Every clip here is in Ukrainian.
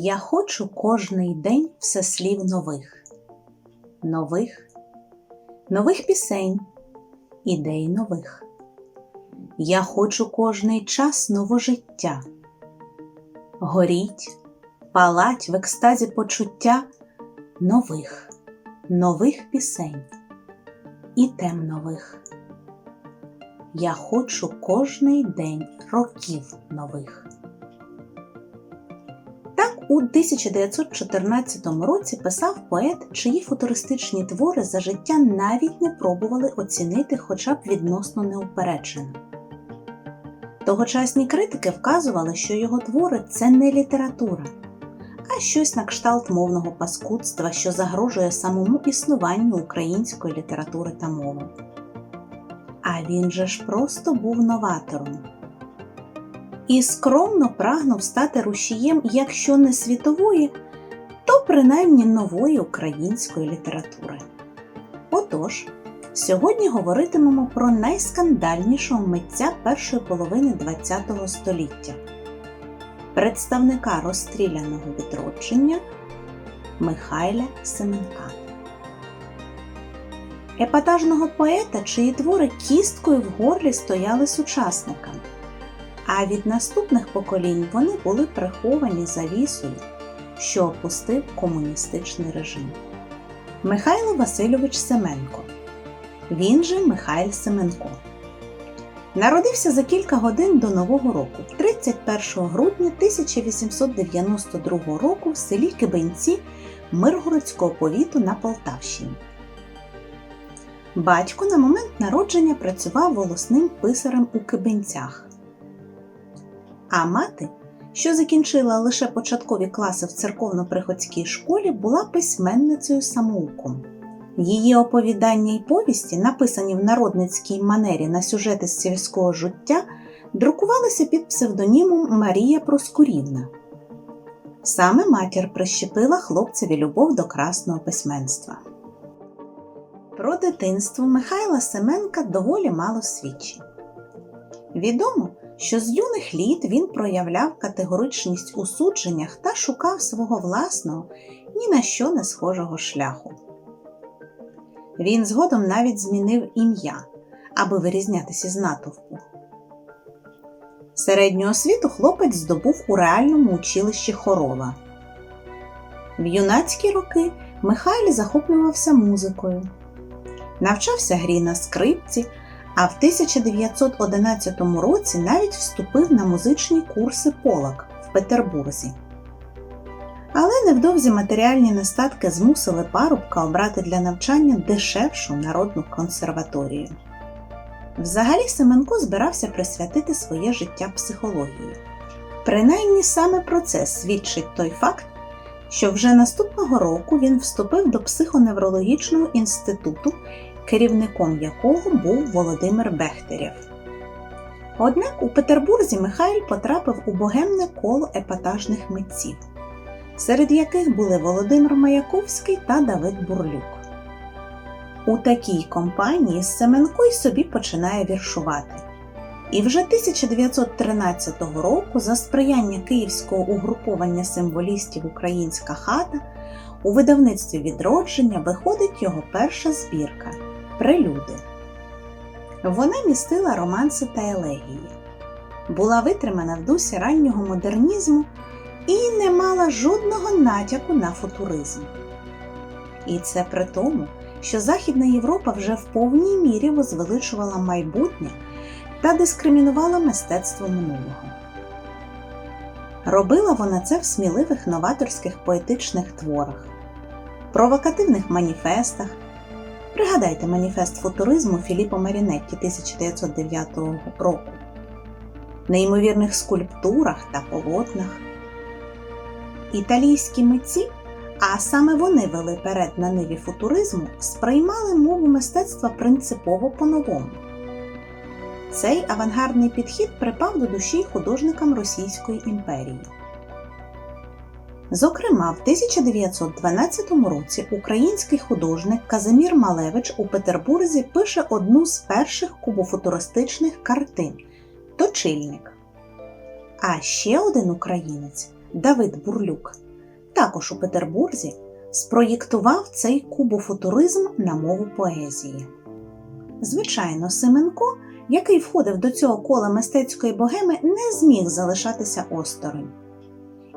Я хочу кожний день все слів нових, нових, нових пісень, ідей нових. Я хочу кожний час новожиття. Горіть, палать в екстазі почуття нових, нових пісень і тем нових. Я хочу кожний день років нових. У 1914 році писав поет, чиї футуристичні твори за життя навіть не пробували оцінити хоча б відносно неупереджено. Тогочасні критики вказували, що його твори це не література, а щось на кшталт мовного паскудства, що загрожує самому існуванню української літератури та мови. А він же ж просто був новатором. І скромно прагнув стати рушієм, якщо не світової, то принаймні нової української літератури. Отож, сьогодні говоритимемо про найскандальнішого митця першої половини ХХ століття, представника розстріляного відродження Михайля Семенка. Епатажного поета, чиї твори кісткою в горлі стояли сучасникам, а від наступних поколінь вони були приховані завісою, що опустив комуністичний режим. Михайло Васильович Семенко. Він же Михайль Семенко. Народився за кілька годин до Нового року, 31 грудня 1892 року в селі Кибенці Миргородського повіту на Полтавщині. Батько на момент народження працював волосним писарем у Кибенцях. А мати, що закінчила лише початкові класи в церковно-приходській школі, була письменницею самоуком. Її оповідання й повісті, написані в народницькій манері на сюжети з сільського життя, друкувалися під псевдонімом Марія Проскурівна. Саме матір прищепила хлопцеві любов до красного письменства. Про дитинство Михайла Семенка доволі мало свідчень. Відомо, що з юних літ він проявляв категоричність у судженнях та шукав свого власного ні на що не схожого шляху. Він згодом навіть змінив ім'я, аби вирізнятися з натовпу. Середню освіту хлопець здобув у реальному училищі Хорола. В юнацькі роки Михайль захоплювався музикою навчався грі на скрипці, а в 1911 році навіть вступив на музичні курси полак в Петербурзі. Але невдовзі матеріальні нестатки змусили парубка обрати для навчання дешевшу народну консерваторію. Взагалі Семенко збирався присвятити своє життя психології. Принаймні саме про це свідчить той факт, що вже наступного року він вступив до психоневрологічного інституту керівником якого був Володимир Бехтерєв. Однак у Петербурзі Михайль потрапив у богемне коло епатажних митців, серед яких були Володимир Маяковський та Давид Бурлюк. У такій компанії Семенко й собі починає віршувати. І вже 1913 року за сприяння київського угруповання символістів Українська хата у видавництві відродження виходить його перша збірка Прелюди. Вона містила романси та елегії, була витримана в дусі раннього модернізму і не мала жодного натяку на футуризм. І це при тому, що Західна Європа вже в повній мірі возвеличувала майбутнє та дискримінувала мистецтво минулого. Робила вона це в сміливих новаторських поетичних творах, провокативних маніфестах. Пригадайте маніфест футуризму Філіппо Марінетті 1909 року, неймовірних скульптурах та полотнах. Італійські митці, а саме вони вели перед на ниві футуризму, сприймали мову мистецтва принципово по-новому. Цей авангардний підхід припав до душі художникам Російської імперії. Зокрема, в 1912 році український художник Казимір Малевич у Петербурзі пише одну з перших кубофутуристичних картин Точильник. А ще один українець Давид Бурлюк також у Петербурзі, спроєктував цей кубофутуризм на мову поезії. Звичайно, Семенко, який входив до цього кола мистецької богеми, не зміг залишатися осторонь.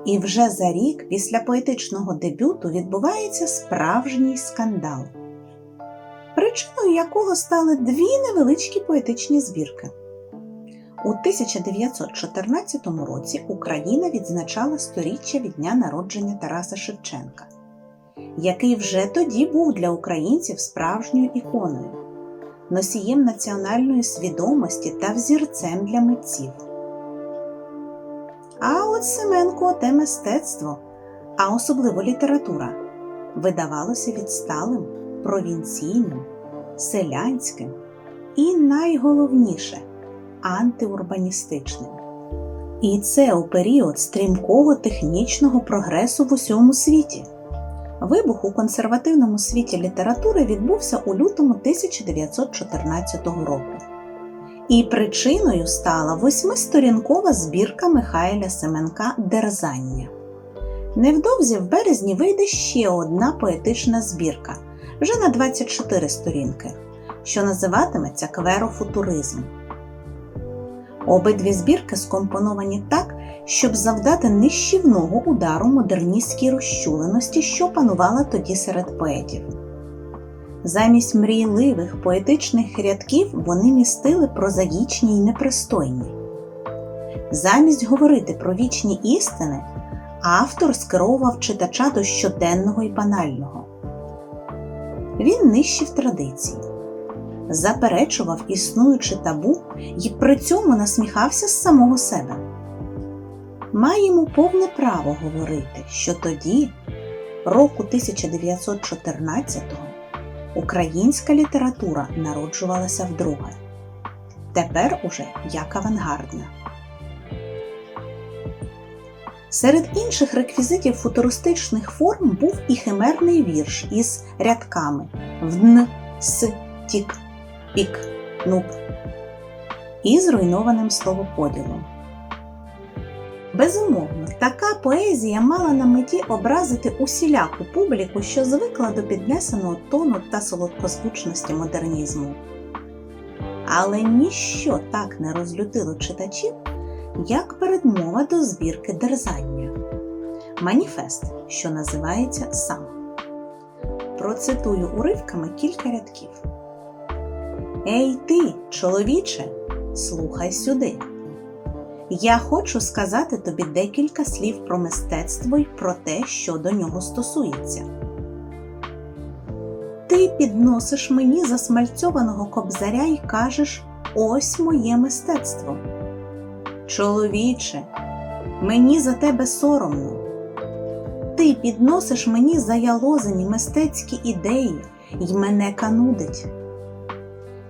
І вже за рік після поетичного дебюту відбувається справжній скандал, причиною якого стали дві невеличкі поетичні збірки. У 1914 році Україна відзначала сторіччя від дня народження Тараса Шевченка, який вже тоді був для українців справжньою іконою, носієм національної свідомості та взірцем для митців. А от Семенко те мистецтво, а особливо література, видавалося відсталим, провінційним, селянським і найголовніше антиурбаністичним. І це у період стрімкого технічного прогресу в усьому світі. Вибух у консервативному світі літератури відбувся у лютому 1914 року. І причиною стала восьмисторінкова збірка Михайля Семенка Дерзання. Невдовзі в березні вийде ще одна поетична збірка вже на 24 сторінки, що називатиметься Кверофутуризм. Обидві збірки скомпоновані так, щоб завдати нищівного удару модерністській розчуленості, що панувала тоді серед поетів. Замість мрійливих поетичних рядків вони містили прозаїчні й непристойні. Замість говорити про вічні істини, автор скеровував читача до щоденного і банального. Він нищив традиції, заперечував існуючи табу і при цьому насміхався з самого себе. Маємо повне право говорити, що тоді, року 1914-го, українська література народжувалася вдруге. Тепер уже як авангардна. Серед інших реквізитів футуристичних форм був і химерний вірш із рядками вдн, с, тік, пік, нуп і зруйнованим словоподілом. Безумовно, така поезія мала на меті образити усіляку публіку, що звикла до піднесеного тону та солодкозвучності модернізму. Але ніщо так не розлютило читачів, як передмова до збірки дерзання маніфест, що називається сам. Процитую уривками кілька рядків. Ей ти, чоловіче, слухай сюди. Я хочу сказати тобі декілька слів про мистецтво і про те, що до нього стосується. Ти підносиш мені засмальцьованого кобзаря і кажеш ось моє мистецтво. Чоловіче, мені за тебе соромно. Ти підносиш мені заялозені мистецькі ідеї й мене канудить.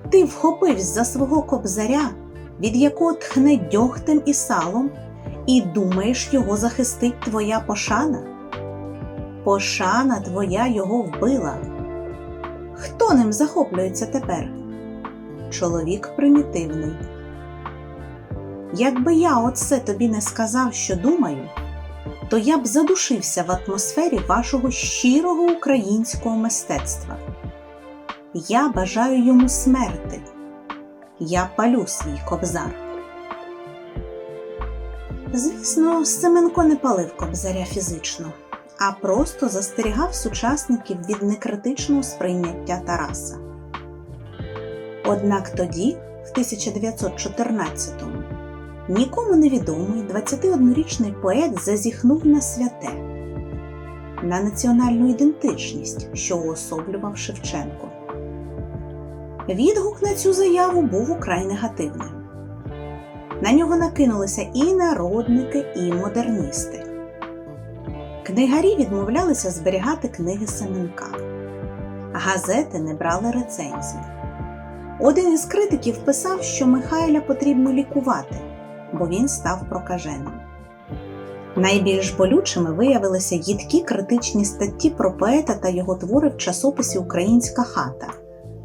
Ти вхопився за свого кобзаря від якого тхне дьогтем і салом, і думаєш, його захистить твоя пошана? Пошана твоя його вбила. Хто ним захоплюється тепер? Чоловік примітивний. Якби я оце тобі не сказав, що думаю, то я б задушився в атмосфері вашого щирого українського мистецтва. Я бажаю йому смерти я палю свій кобзар. Звісно, Семенко не палив кобзаря фізично, а просто застерігав сучасників від некритичного сприйняття Тараса. Однак тоді, в 1914-му, нікому невідомий 21-річний поет зазіхнув на святе, на національну ідентичність, що уособлював Шевченко. Відгук на цю заяву був украй негативним. На нього накинулися і народники, і модерністи. Книгарі відмовлялися зберігати книги Семенка, газети не брали рецензій. Один із критиків писав, що Михайля потрібно лікувати, бо він став прокаженим. Найбільш болючими виявилися їдкі критичні статті про поета та його твори в часописі Українська хата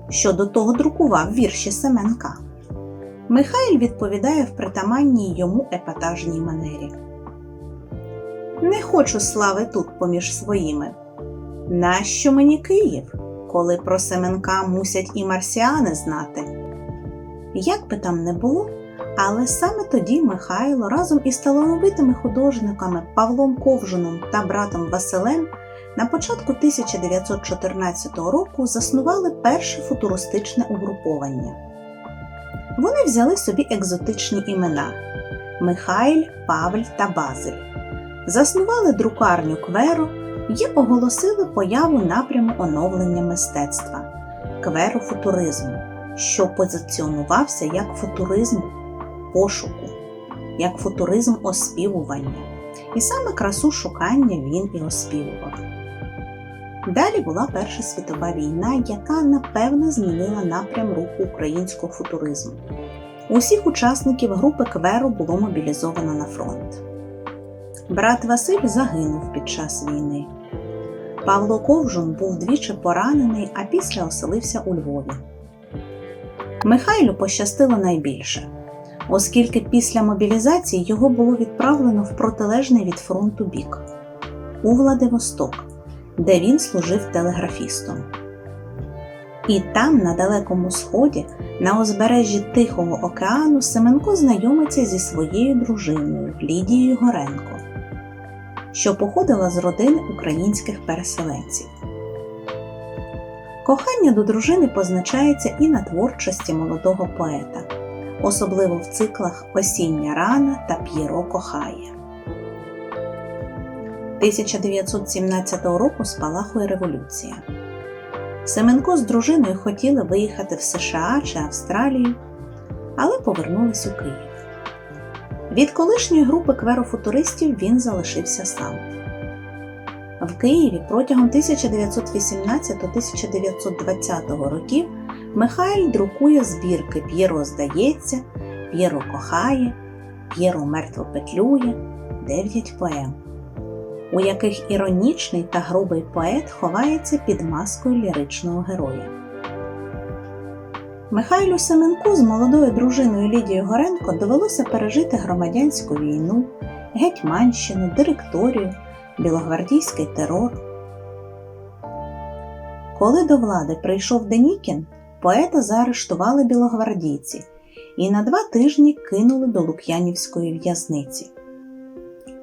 що до того друкував вірші Семенка. Михайль відповідає в притаманній йому епатажній манері. Не хочу слави тут поміж своїми. Нащо мені Київ, коли про Семенка мусять і марсіани знати? Як би там не було, але саме тоді Михайло разом із талановитими художниками Павлом Ковжуном та братом Василем на початку 1914 року заснували перше футуристичне угруповання. Вони взяли собі екзотичні імена Михайль, Павль та Базель, заснували друкарню Кверо і оголосили появу напряму оновлення мистецтва кверофутуризму, що позиціонувався як футуризм пошуку, як футуризм оспівування. І саме красу шукання він і оспівував. Далі була Перша світова війна, яка напевно змінила напрям руху українського футуризму. Усіх учасників групи Кверу було мобілізовано на фронт. Брат Василь загинув під час війни. Павло Ковжун був двічі поранений, а після оселився у Львові. Михайлю пощастило найбільше, оскільки після мобілізації його було відправлено в протилежний від фронту бік у Владивосток, де він служив телеграфістом. І там, на далекому сході, на узбережжі Тихого океану, Семенко знайомиться зі своєю дружиною Лідією Горенко, що походила з родини українських переселенців. Кохання до дружини позначається і на творчості молодого поета, особливо в циклах Осіння рана та П'єро кохає. 1917 року спалахує революція. Семенко з дружиною хотіли виїхати в США чи Австралію, але повернулись у Київ. Від колишньої групи кверофутуристів він залишився сам. В Києві протягом 1918-1920 років Михайль друкує збірки П'єро здається, П'єро кохає, П'єро мертво петлює, дев'ять поем, у яких іронічний та грубий поет ховається під маскою ліричного героя. Михайлю Семенку з молодою дружиною Лідією Горенко довелося пережити громадянську війну, гетьманщину, директорію, білогвардійський терор. Коли до влади прийшов Денікін, поета заарештували білогвардійці і на два тижні кинули до Лук'янівської в'язниці.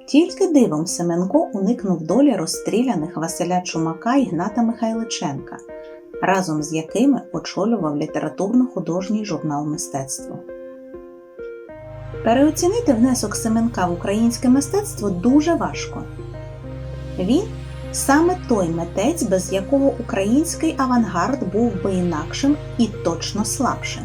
Тільки дивом Семенко уникнув долі розстріляних Василя Чумака і Гната Михайличенка, разом з якими очолював літературно-художній журнал мистецтво. Переоцінити внесок Семенка в українське мистецтво дуже важко. Він саме той митець, без якого український авангард був би інакшим і точно слабшим.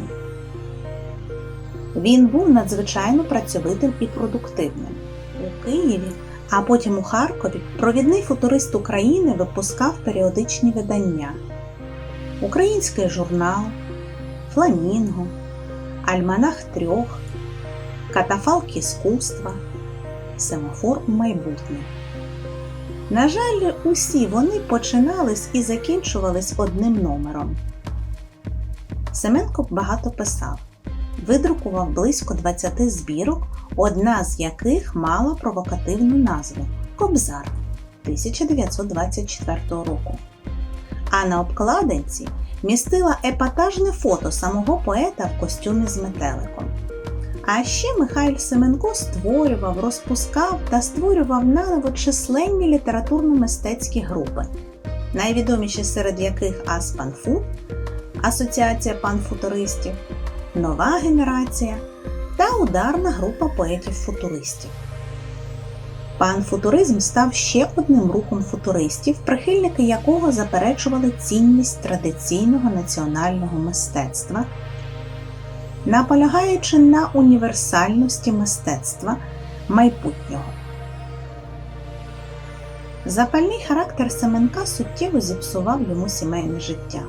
Він був надзвичайно працьовитим і продуктивним. У Києві, а потім у Харкові провідний футурист України випускав періодичні видання: Український журнал, Фламінго, Альманах трьох, Катафалк іскусства, Семафор майбутнє. На жаль, усі вони починались і закінчувались одним номером. Семенко багато писав, видрукував близько 20 збірок, одна з яких мала провокативну назву Кобзар 1924 року. А на обкладинці містила епатажне фото самого поета в костюмі з метеликом. А ще Михайль Семенко створював, розпускав та створював наново численні літературно-мистецькі групи, найвідоміші серед яких Аспанфу, Асоціація панфутуристів, Нова генерація та ударна група поетів-футуристів. Панфутуризм став ще одним рухом футуристів, прихильники якого заперечували цінність традиційного національного мистецтва наполягаючи на універсальності мистецтва майбутнього. Запальний характер Семенка суттєво зіпсував йому сімейне життя.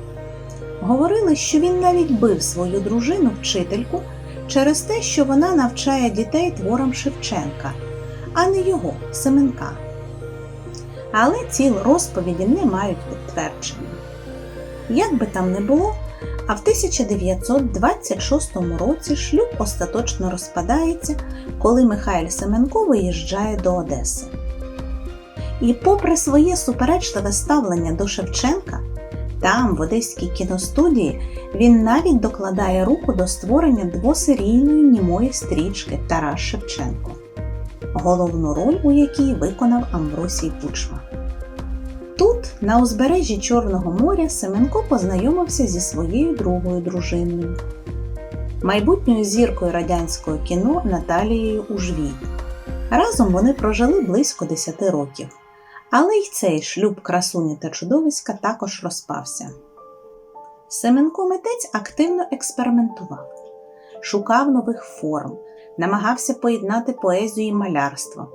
Говорили, що він навіть бив свою дружину вчительку через те, що вона навчає дітей творам Шевченка, а не його Семенка. Але ці розповіді не мають підтвердження. Як би там не було, а в 1926 році шлюб остаточно розпадається, коли Михайль Семенко виїжджає до Одеси. І попри своє суперечливе ставлення до Шевченка, там, в Одеській кіностудії, він навіть докладає руку до створення двосерійної німої стрічки Тарас Шевченко, головну роль у якій виконав Амбросій Пучма. Тут, на узбережжі Чорного моря, Семенко познайомився зі своєю другою дружиною, майбутньою зіркою радянського кіно Наталією Ужвій. Разом вони прожили близько 10 років. Але й цей шлюб красуні та чудовиська також розпався. Семенко митець активно експериментував, шукав нових форм, намагався поєднати поезію і малярство,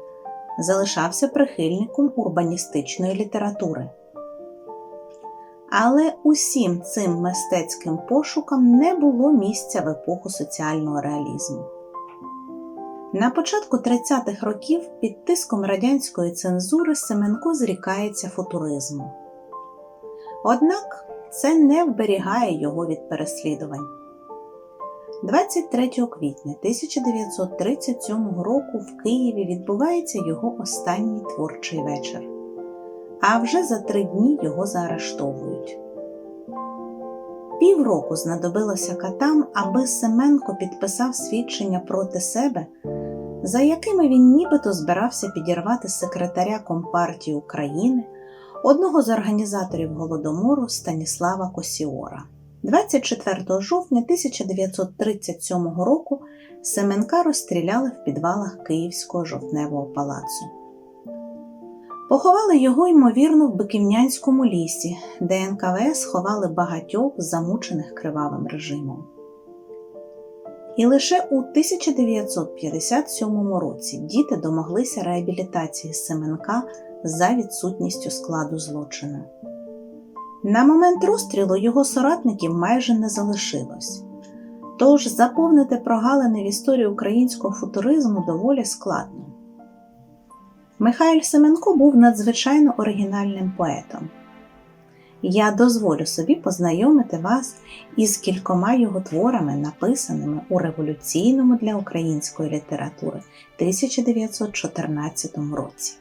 залишався прихильником урбаністичної літератури. Але усім цим мистецьким пошукам не було місця в епоху соціального реалізму. На початку 30-х років під тиском радянської цензури Семенко зрікається футуризму. Однак це не вберігає його від переслідувань. 23 квітня 1937 року в Києві відбувається його останній творчий вечір, а вже за три дні його заарештовують. Півроку знадобилося катам, аби Семенко підписав свідчення проти себе, за якими він нібито збирався підірвати секретаря Компартії України, одного з організаторів Голодомору Станіслава Косіора. 24 жовтня 1937 року Семенка розстріляли в підвалах Київського жовтневого палацу. Поховали його, ймовірно, в Биківнянському лісі, де НКВС ховали багатьох замучених кривавим режимом. І лише у 1957 році діти домоглися реабілітації Семенка за відсутністю складу злочину. На момент розстрілу його соратників майже не залишилось, тож заповнити прогалини в історії українського футуризму доволі складно. Михайль Семенко був надзвичайно оригінальним поетом. Я дозволю собі познайомити вас із кількома його творами, написаними у революційному для української літератури 1914 році.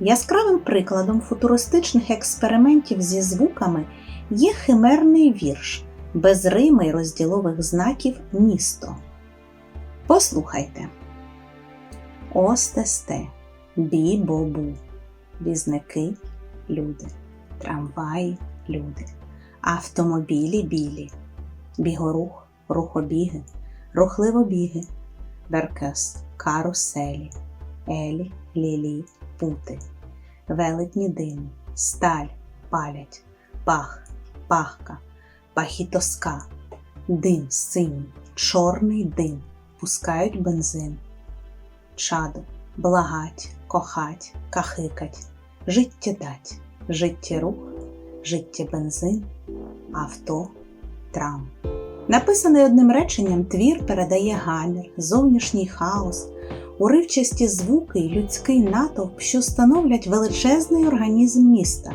Яскравим прикладом футуристичних експериментів зі звуками є химерний вірш без рими й розділових знаків місто. Послухайте. Остесте, бі-бобу, візники люди, трамваї люди, автомобілі білі, бігорух, рухобіги, рухливобіги, беркес, каруселі, елі, лілі, пути, велетні дими, сталь, палять, пах, пахка, пахітоска, дим синій, чорний дим, пускають бензин чадо, благать, кохать, кахикать, життєдать, життєрух, життєбензин, авто, трам. Написаний одним реченням твір передає гамір, зовнішній хаос, уривчасті звуки й людський натовп, що становлять величезний організм міста.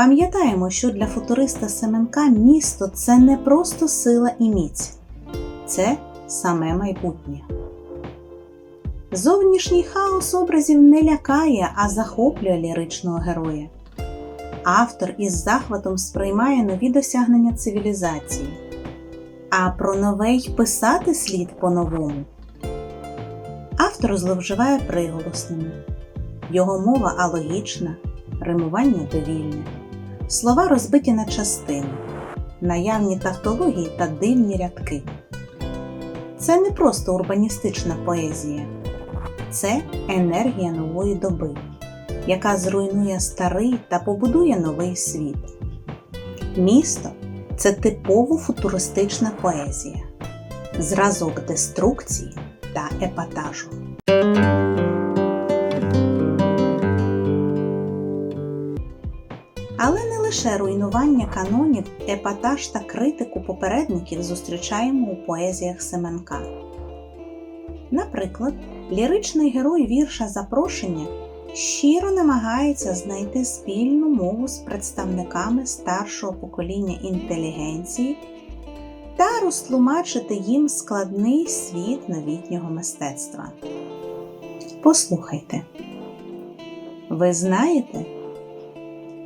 Пам'ятаємо, що для футуриста Семенка місто це не просто сила і міць, це саме майбутнє. Зовнішній хаос образів не лякає, а захоплює ліричного героя. Автор із захватом сприймає нові досягнення цивілізації, а про нове й писати слід по-новому. Автор зловживає приголосними, його мова алогічна, римування довільне, слова розбиті на частини, наявні тавтології та дивні рядки. Це не просто урбаністична поезія це енергія нової доби, яка зруйнує старий та побудує новий світ. Місто це типово футуристична поезія, зразок деструкції та епатажу. Лише руйнування канонів, епатаж та критику попередників зустрічаємо у поезіях Семенка. Наприклад, ліричний герой вірша Запрошення щиро намагається знайти спільну мову з представниками старшого покоління інтелігенції та розтлумачити їм складний світ новітнього мистецтва. Послухайте, ви знаєте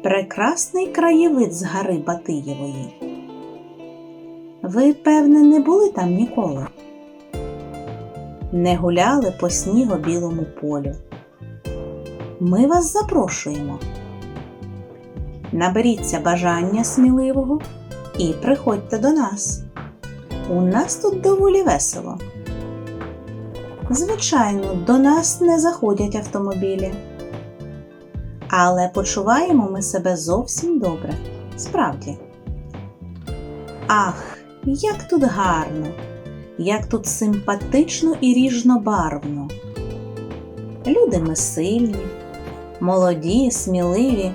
прекрасний краєвид з гори Батиєвої. Ви, певне, не були там ніколи. Не гуляли по сніго-білому полю. Ми вас запрошуємо. Наберіться бажання сміливого і приходьте до нас. У нас тут доволі весело. Звичайно, до нас не заходять автомобілі. Але почуваємо ми себе зовсім добре. Справді. Ах, як тут гарно, як тут симпатично і ріжнобарвно. Люди ми сильні, молоді, сміливі,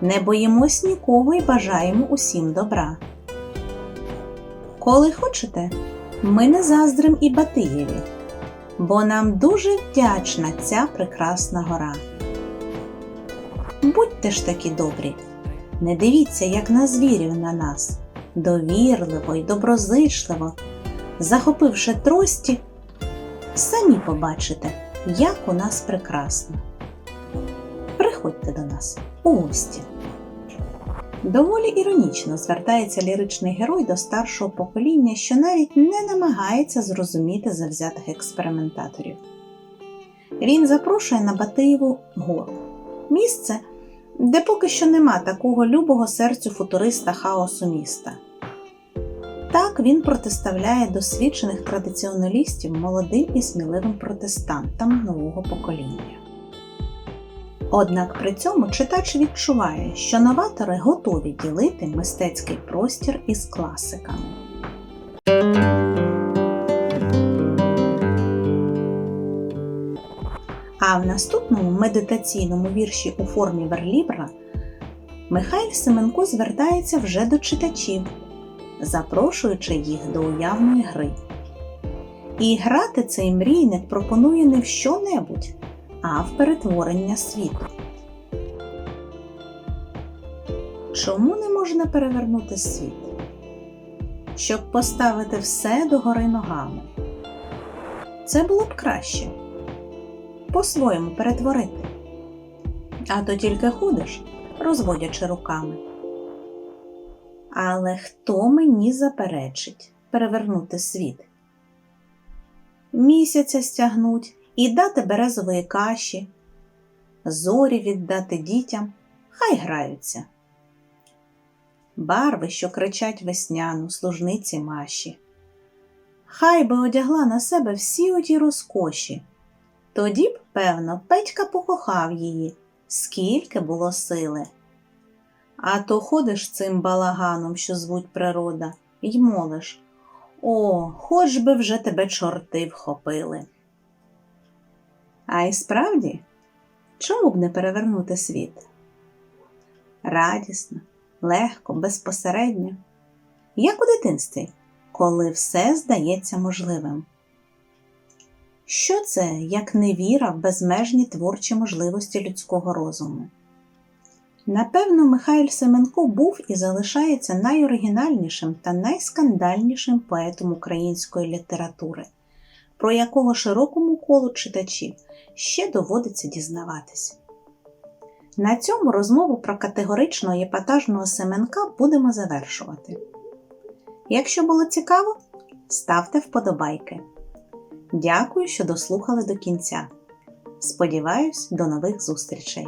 не боїмось нікого і бажаємо усім добра. Коли хочете, ми не заздрим і Батиєві, бо нам дуже вдячна ця прекрасна гора. Будьте ж такі добрі, не дивіться, як на звірів на нас, довірливо й доброзичливо, захопивши трості, самі побачите, як у нас прекрасно. Приходьте до нас у гості. Доволі іронічно звертається ліричний герой до старшого покоління, що навіть не намагається зрозуміти завзятих експериментаторів. Він запрошує на Батиєву гору місце, де поки що нема такого любого серцю футуриста хаосу міста. Так він протиставляє досвідчених традиціоналістів молодим і сміливим протестантам нового покоління. Однак при цьому читач відчуває, що новатори готові ділити мистецький простір із класиками. А в наступному медитаційному вірші у формі верлібра Михайль Семенко звертається вже до читачів, запрошуючи їх до уявної гри. І грати цей мрійник пропонує не в що-небудь, а в перетворення світу. Чому не можна перевернути світ? Щоб поставити все догори ногами. Це було б краще по-своєму перетворити. А то тільки ходиш, розводячи руками. Але хто мені заперечить перевернути світ? Місяця стягнуть і дати березової каші, зорі віддати дітям, хай граються. Барви, що кричать весняну, служниці маші. Хай би одягла на себе всі оті розкоші. Тоді б, певно, Петька покохав її, скільки було сили. А то ходиш цим балаганом, що звуть природа, й молиш О, хоч би вже тебе чорти вхопили. А й справді, чому б не перевернути світ? Радісно, легко, безпосередньо, як у дитинстві, коли все здається можливим. Що це, як невіра в безмежні творчі можливості людського розуму? Напевно, Михайль Семенко був і залишається найоригінальнішим та найскандальнішим поетом української літератури, про якого широкому колу читачів ще доводиться дізнаватись. На цьому розмову про категоричного і епатажного Семенка будемо завершувати. Якщо було цікаво, ставте вподобайки. Дякую, що дослухали до кінця. Сподіваюсь, до нових зустрічей!